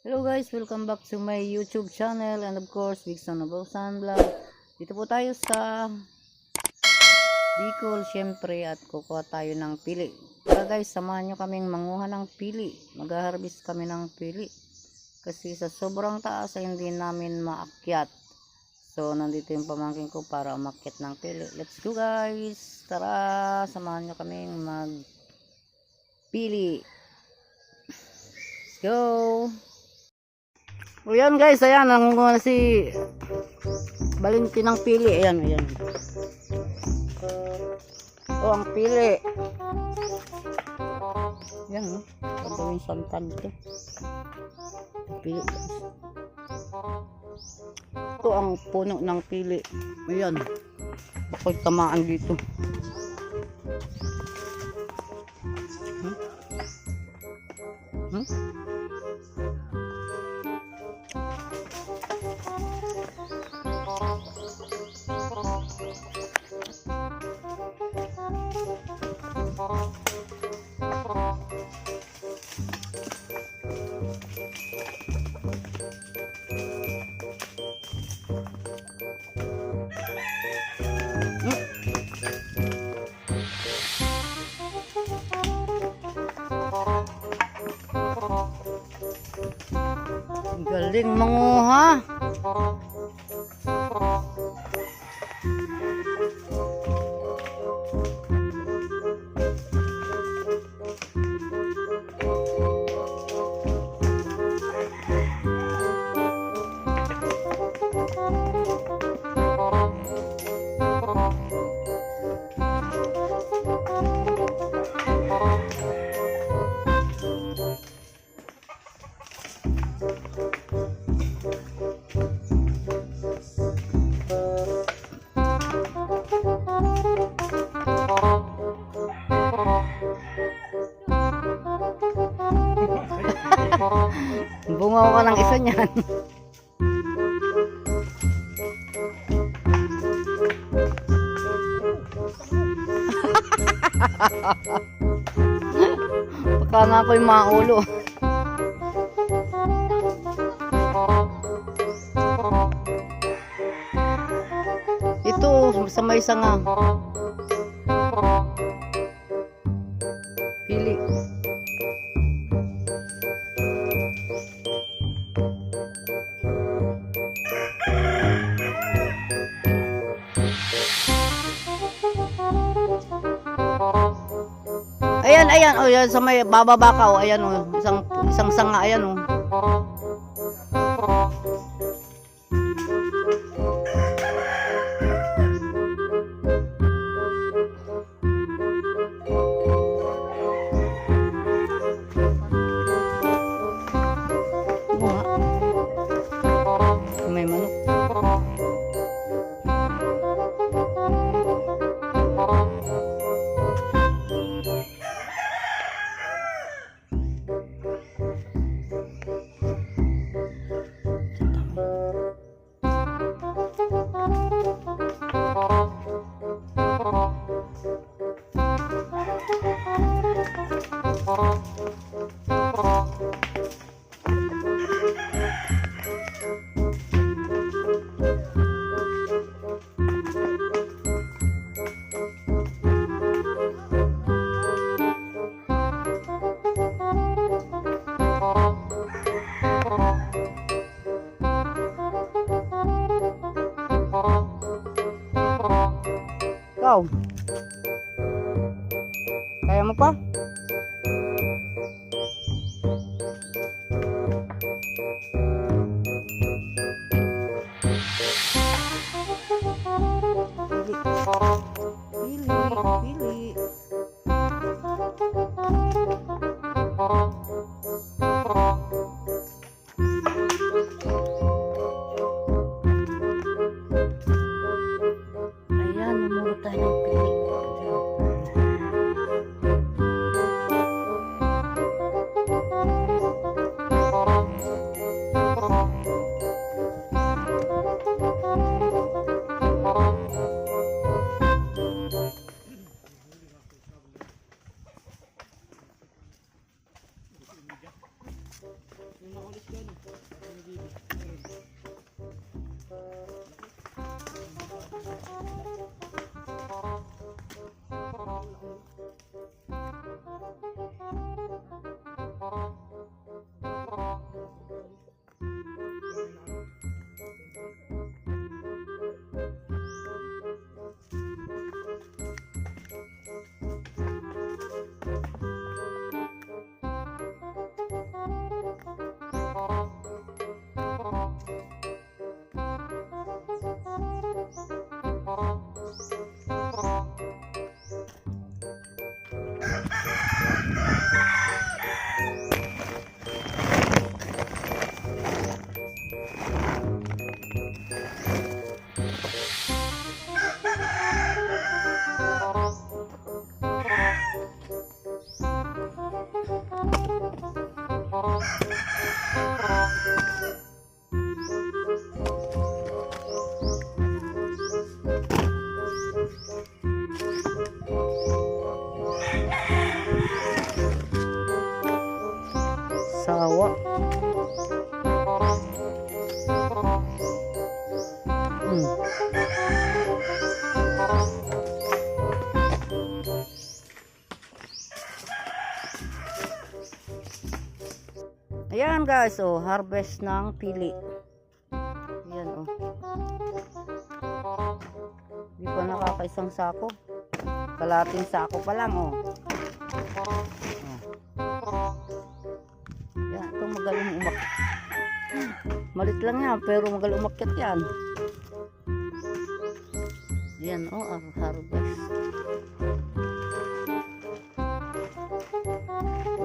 Hello guys, welcome back to my YouTube channel and of course, Son of Osan Vlog. Dito po tayo sa Bicol syempre at kukuha tayo ng pili. Tara guys, samahan nyo kaming manguha ng pili. Mag-harvest kami ng pili. Kasi sa sobrang taas ay hindi namin maakyat. So, nandito yung pamangkin ko para umakyat ng pili. Let's go guys! Tara, samahan nyo kaming mag pili. Let's go! O guys, ayan, nangunguha na si Valentin ng pili. Ayan, ayan. O, ang pili. Yan, no? Pagawin santan ito. Pili. Ito ang puno ng pili. Ayan. Ako'y tamaan dito. Hmm? Hmm? Galing manguha. Niyan. Baka nga ako'y maulo. Ito, sa may sanga. Ayan, oh, yan sa may bababa ka, oh, ayan, oh, isang, isang sanga, ayan, oh. Ikaw. Kaya mo pa? goals Ayan guys, oh, harvest ng pili. Ayan oh. Di pa nakakaisang sako. Kalating sako pa lang oh. oh. Yan, itong magaling umak. Malit lang yan, pero magaling umakyat yan. Yan oh, ang harvest.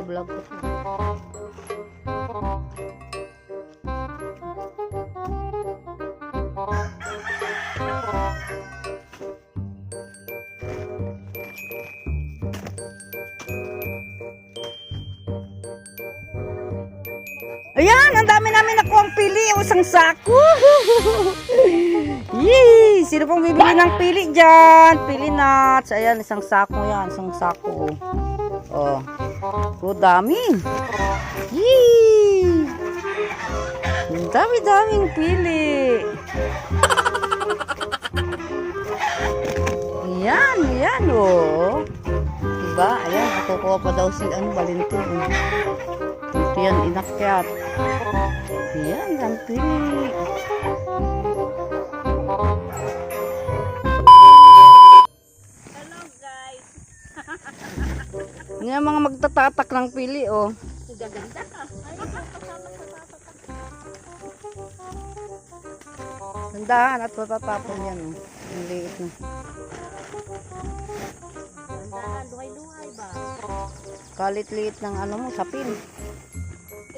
Vlog ko. Ayan, ang dami namin nakuha ang pili. O, isang sako. Yee! Sino pong bibili ng pili dyan? Pili nuts. Ayan, isang sako yan. Isang sako. Oh. Oh, dami. Yee! Dami-daming pili. Ayan, ayan, oh. Diba? Ayan, kukuha pa daw si, ano, Valentin. oh. Ito yan, inakyat. Ayan, ang pili. Yan mga magtatatak ng pili, oh. Gaganda ka. Tandaan at matatapon yan, oh. Ang liit na. Gandaan, luhay-luhay ba? Kalit-liit ng ano mo, sapin. Eh,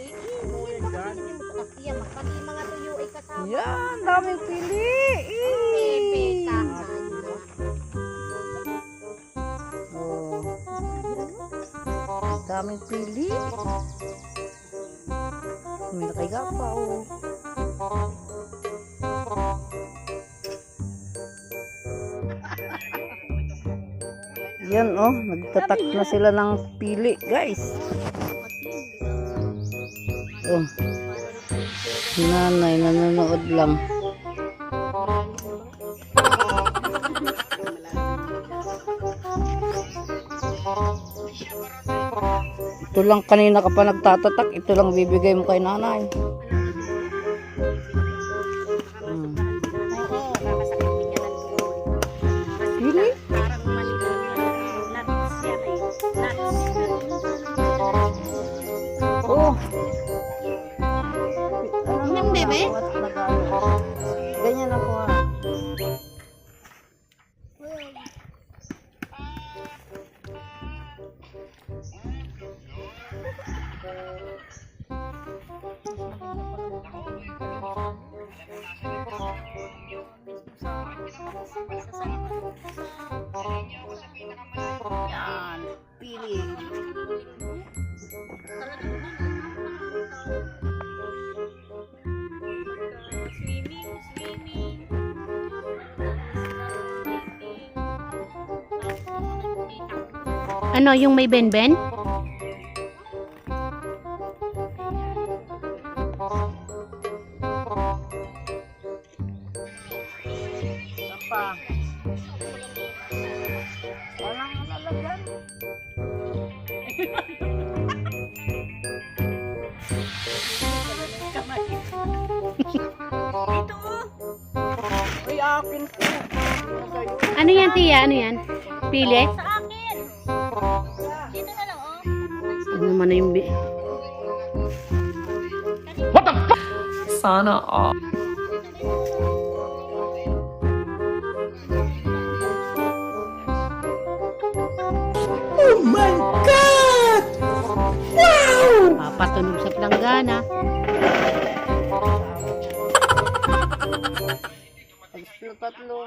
eh, eh, mga tuyo ay kasama. Yan, daming pili. Pepe, Daming pili. May nakahiga pa, oh. Yan, oh. Nagtatak na sila ng pili, guys. Oh. Nanay, nanonood lang. Ito lang kanina ka pa nagtatatak, ito lang bibigay mo kay nanay. Yan, pili. Swimming, swimming. Ano, yung may benben? Apa? Walang lalagyan. Ito oh. Ay, akin po. Ano yan, Tia? Ano yan? Pili? Sa akin. Dito na lang oh. Ano naman na yung... bi- Sana all. Papatunog sa planggana. Tatlo, tatlo.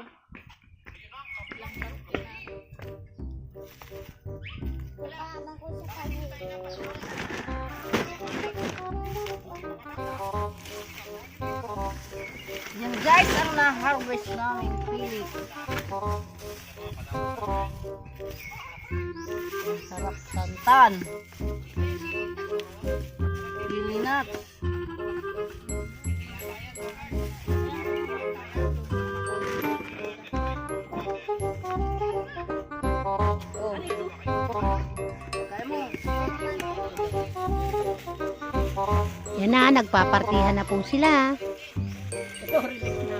Yan guys, ang na-harvest namin pili. Sarap santan. Ingat. Kaya mo. Yan na, nagpapartihan na po sila.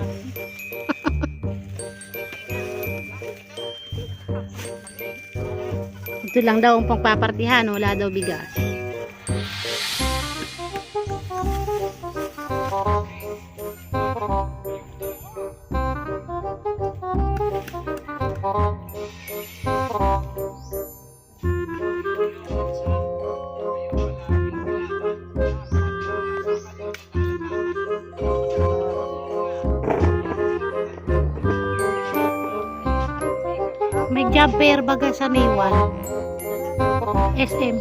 Ito lang daw ang pangpapartihan, wala daw bigas. May job fair baga sa Maywan. SM.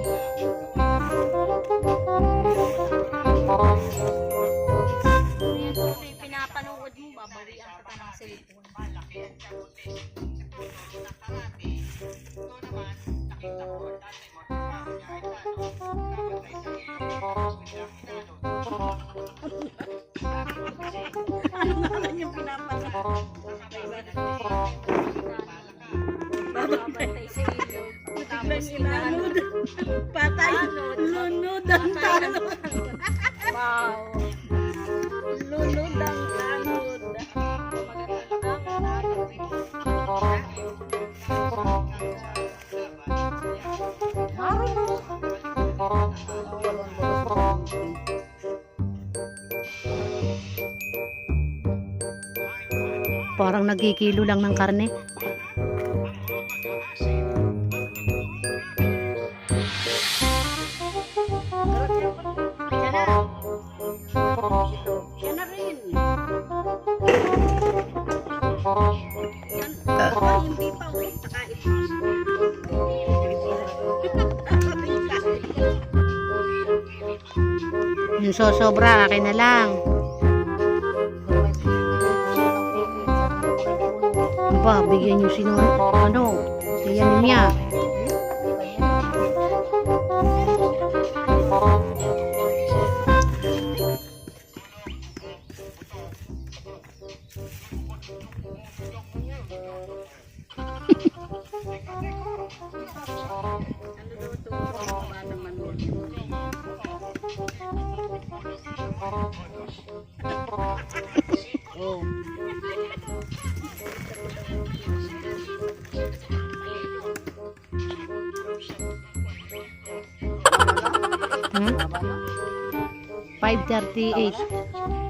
pinapanood mo, babawian ka pa ng cellphone. Parang nagkikilo lang ng karne. Yung sosobra, akin na lang. Bigyan nyo sino, ano, siyan niya. Hmm? 538.